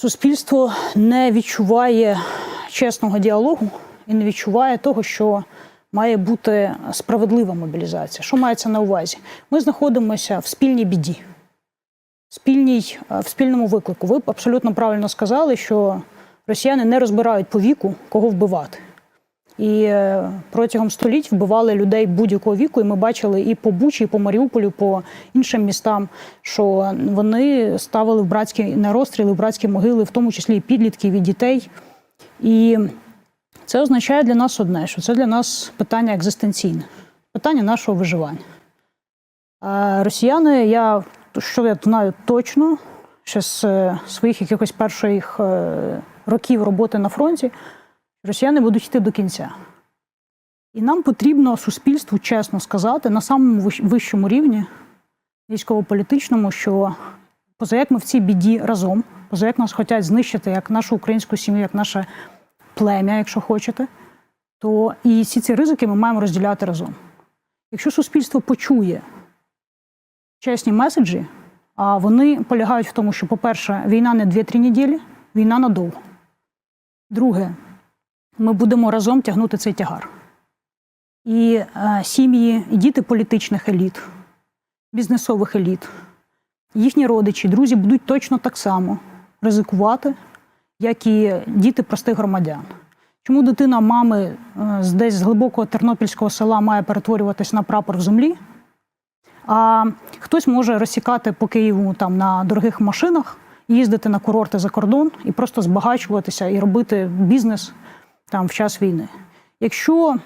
Суспільство не відчуває чесного діалогу і не відчуває того, що має бути справедлива мобілізація. Що мається на увазі? Ми знаходимося в спільній біді, в, спільній, е, в спільному виклику. Ви абсолютно правильно сказали, що росіяни не розбирають по віку, кого вбивати. І е, протягом століть вбивали людей будь-якого віку, і ми бачили і по Бучі, і по Маріуполю, по іншим містам, що вони ставили в братські на розстріли, в братські могили, в тому числі і підлітків, і дітей. І це означає для нас одне, що це для нас питання екзистенційне, питання нашого виживання. А росіяни, я що я знаю точно, ще з е, своїх якихось перших е, років роботи на фронті, росіяни будуть йти до кінця. І нам потрібно суспільству чесно сказати на самому вищому рівні, військово-політичному, що поза як ми в цій біді разом, поза як нас хочуть знищити як нашу українську сім'ю, як наше плем'я, якщо хочете, то і всі ці ризики ми маємо розділяти разом. Якщо суспільство почує чесні меседжі, а вони полягають в тому, що, по-перше, війна не 2-3 неділі, війна надовго. Друге, ми будемо разом тягнути цей тягар. І е, сім'ї, і діти політичних еліт, бізнесових еліт, їхні родичі, друзі будуть точно так само ризикувати, як і діти простих громадян. Чому дитина мами е, з десь з глибокого тернопільського села має перетворюватись на прапор в землі? А хтось може розсікати по Києву там на дорогих машинах, їздити на курорти за кордон і просто збагачуватися і робити бізнес там в час війни. Якщо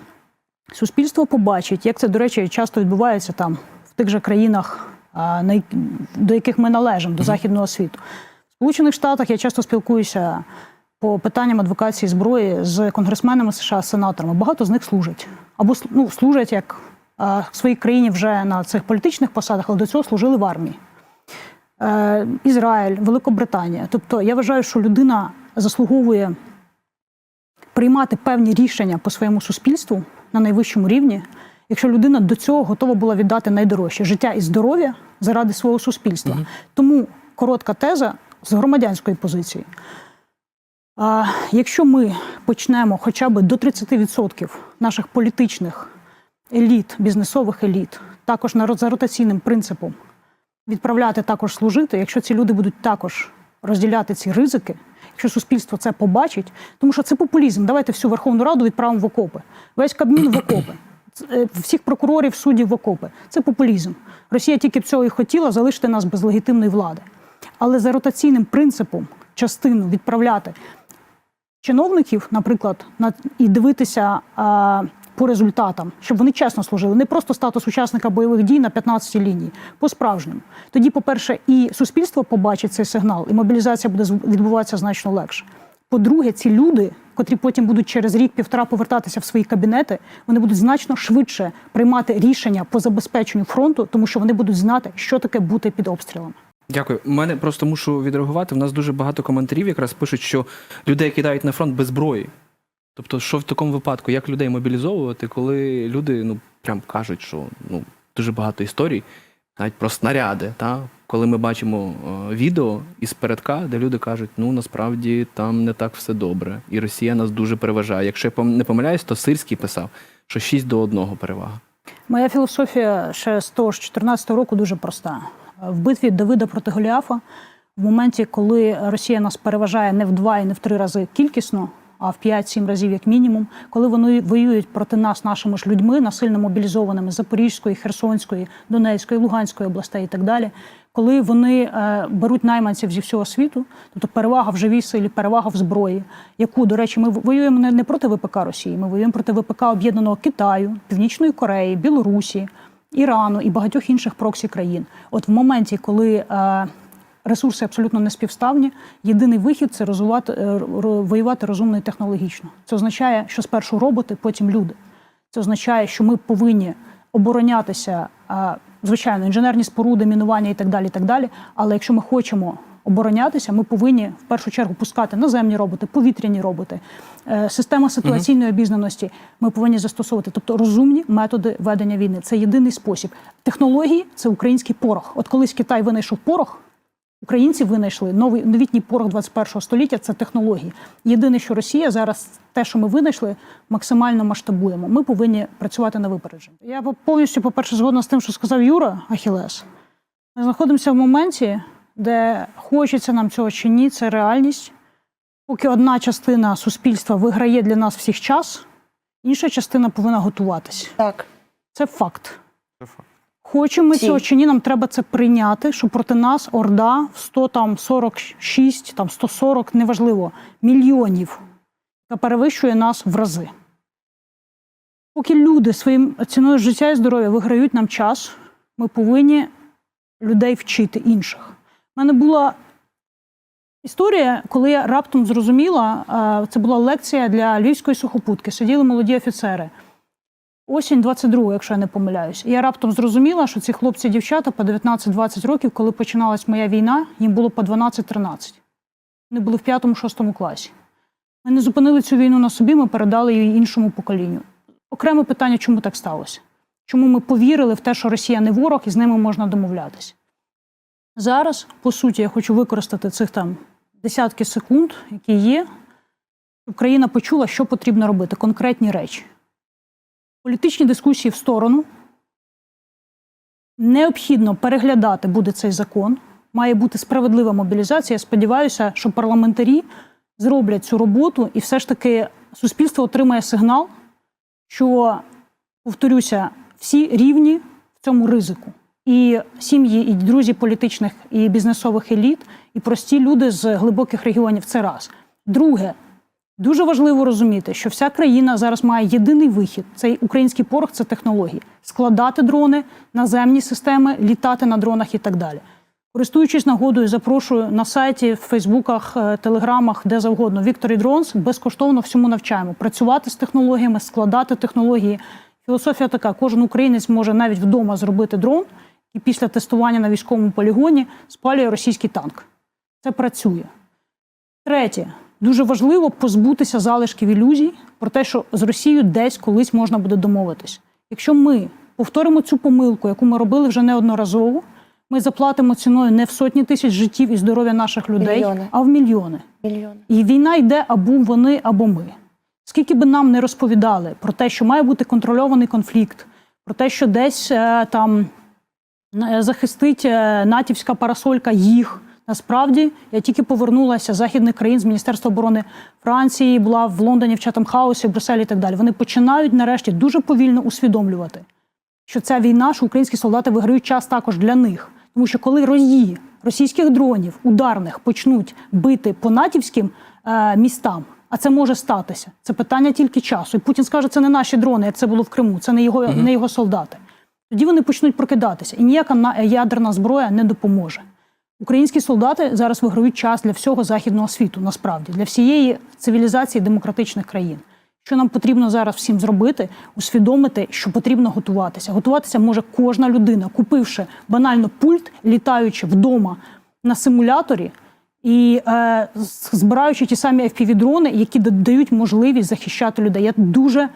суспільство побачить, як це, до речі, часто відбувається там в тих же країнах, до яких ми належимо, до західного світу. В Сполучених Штатах я часто спілкуюся по питанням адвокації зброї з конгресменами США, з сенаторами. Багато з них служать або ну, служать як в своїй країні вже на цих політичних посадах, але до цього служили в армії. Е, Ізраїль, Великобританія. Тобто я вважаю, що людина заслуговує приймати певні рішення по своєму суспільству на найвищому рівні, якщо людина до цього готова була віддати найдорожче життя і здоров'я заради свого суспільства. Тому коротка теза з громадянської позиції. А, якщо ми почнемо хоча б до 30% наших політичних еліт, бізнесових еліт, також на за ротаційним принципом відправляти також служити, якщо ці люди будуть також розділяти ці ризики, якщо суспільство це побачить, тому що це популізм. Давайте всю Верховну Раду відправимо в окопи. Весь Кабмін в окопи. Е, Всіх прокурорів, суддів в окопи. Це популізм. Росія тільки б цього і хотіла залишити нас без легітимної влади. Але за ротаційним принципом частину відправляти чиновників, наприклад, на і дивитися по результатам, щоб вони чесно служили, не просто статус учасника бойових дій на 15-й лінії, по-справжньому. Тоді, по-перше, і суспільство побачить цей сигнал, і мобілізація буде відбуватися значно легше. По-друге, ці люди, котрі потім будуть через рік-півтора повертатися в свої кабінети, вони будуть значно швидше приймати рішення по забезпеченню фронту, тому що вони будуть знати, що таке бути під обстрілами. Дякую. Мене просто мушу відреагувати. У нас дуже багато коментарів якраз пишуть, що людей кидають на фронт без зброї. Тобто, що в такому випадку, як людей мобілізовувати, коли люди ну прям кажуть, що ну дуже багато історій, навіть про снаряди, та коли ми бачимо е, відео із передка, де люди кажуть, ну насправді там не так все добре, і Росія нас дуже переважає. Якщо я не помиляюсь, то Сирський писав, що 6 до 1 перевага. Моя філософія ще з того ж 14 року дуже проста. В битві Давида проти Голіафа, в моменті, коли Росія нас переважає не в два і не в три рази кількісно, а в 5-7 разів як мінімум, коли вони воюють проти нас нашими ж людьми, насильно мобілізованими Запорізької, Херсонської, Донецької, Луганської областей і так далі, коли вони е, беруть найманців зі всього світу, тобто перевага в живій силі, перевага в зброї, яку, до речі, ми воюємо не, не проти ВПК Росії, ми воюємо проти ВПК Об'єднаного Китаю, Північної Кореї, Білорусі, Ірану і багатьох інших проксі країн. От в моменті, коли е, ресурси абсолютно не співставні, єдиний вихід це розвивати, е, воювати розумно і технологічно. Це означає, що спершу роботи, потім люди. Це означає, що ми повинні оборонятися, звичайно, інженерні споруди, мінування і так далі. І так далі. Але якщо ми хочемо оборонятися, ми повинні в першу чергу пускати наземні роботи, повітряні роботи, е, система ситуаційної обізнаності. Ми повинні застосовувати, тобто розумні методи ведення війни. Це єдиний спосіб. Технології це український порох. От колись Китай винайшов порох. Українці винайшли новий новітній порох 21-го століття це технології. Єдине, що Росія зараз, те, що ми винайшли, максимально масштабуємо. Ми повинні працювати на випередження. Я повністю, по-перше, згодна з тим, що сказав Юра Ахілес. Ми знаходимося в моменті, де хочеться нам цього чи ні, це реальність. Поки одна частина суспільства виграє для нас всіх час, інша частина повинна готуватись. Так. Це факт. Це факт. Хочемо цього чи ні, нам треба це прийняти, що проти нас орда в 146, там 140, неважливо, мільйонів, яка перевищує нас в рази. Поки люди своїм ціною життя і здоров'я виграють нам час, ми повинні людей вчити інших. У мене була історія, коли я раптом зрозуміла, це була лекція для львівської сухопутки. Сиділи молоді офіцери. Осінь 22, якщо я не помиляюсь. Я раптом зрозуміла, що ці хлопці і дівчата по 19-20 років, коли починалась моя війна, їм було по 12-13. Вони були в 5-6 класі. Ми не зупинили цю війну на собі, ми передали її іншому поколінню. Окреме питання, чому так сталося? Чому ми повірили в те, що Росія не ворог і з ними можна домовлятися? Зараз, по суті, я хочу використати цих там десятки секунд, які є, щоб країна почула, що потрібно робити, конкретні речі. Політичні дискусії в сторону. Необхідно переглядати буде цей закон. Має бути справедлива мобілізація. Я сподіваюся, що парламентарі зроблять цю роботу, і все ж таки суспільство отримає сигнал, що, повторюся, всі рівні в цьому ризику. І сім'ї, і друзі політичних і бізнесових еліт, і прості люди з глибоких регіонів це раз. Друге, Дуже важливо розуміти, що вся країна зараз має єдиний вихід. Цей український порох це технології. Складати дрони, наземні системи, літати на дронах і так далі. Користуючись нагодою, запрошую на сайті, в Фейсбуках, е, Телеграмах, де завгодно. Вікторі Дронс безкоштовно всьому навчаємо. Працювати з технологіями, складати технології. Філософія така: кожен українець може навіть вдома зробити дрон, і після тестування на військовому полігоні спалює російський танк. Це працює. Третє, дуже важливо позбутися залишків ілюзій про те, що з Росією десь колись можна буде домовитись. Якщо ми повторимо цю помилку, яку ми робили вже неодноразово, ми заплатимо ціною не в сотні тисяч життів і здоров'я наших людей, Мільйони. а в мільйони. Мільйони. І війна йде або вони, або ми. Скільки би нам не розповідали про те, що має бути контрольований конфлікт, про те, що десь е, там е, захистить е, натівська парасолька їх. Насправді я тільки повернулася з західних країн з Міністерства оборони Франції, була в Лондоні, в Чатам Хаусі, в Брюсселі і так далі. Вони починають нарешті дуже повільно усвідомлювати, що ця війна, що українські солдати виграють час також для них. Тому що коли рої російських дронів ударних почнуть бити по натівським е, містам, а це може статися. Це питання тільки часу. І Путін скаже, це не наші дрони, як це було в Криму, це не його, не його солдати. Тоді вони почнуть прокидатися, і ніяка на- ядерна зброя не допоможе. Українські солдати зараз виграють час для всього західного світу, насправді для всієї цивілізації демократичних країн. Що нам потрібно зараз всім зробити, усвідомити, що потрібно готуватися. Готуватися може кожна людина, купивши банально пульт, літаючи вдома на симуляторі і е, збираючи ті самі FPV-дрони, які дають можливість захищати людей. Я дуже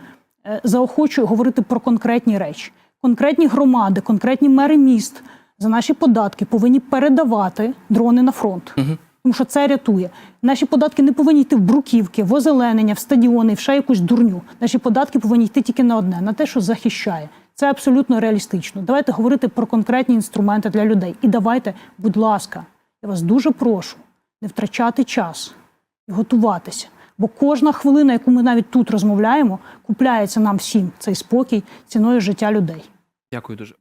е, заохочую говорити про конкретні речі. Конкретні громади, конкретні мери міст за наші податки повинні передавати дрони на фронт. Тому що це рятує. Наші податки не повинні йти в бруківки, в озеленення, в стадіони, в ще якусь дурню. Наші податки повинні йти тільки на одне, на те, що захищає. Це абсолютно реалістично. Давайте говорити про конкретні інструменти для людей. І давайте, будь ласка, я вас дуже прошу не втрачати час і готуватися. Бо кожна хвилина, яку ми навіть тут розмовляємо, купляється нам всім цей спокій ціною життя людей. Дякую дуже.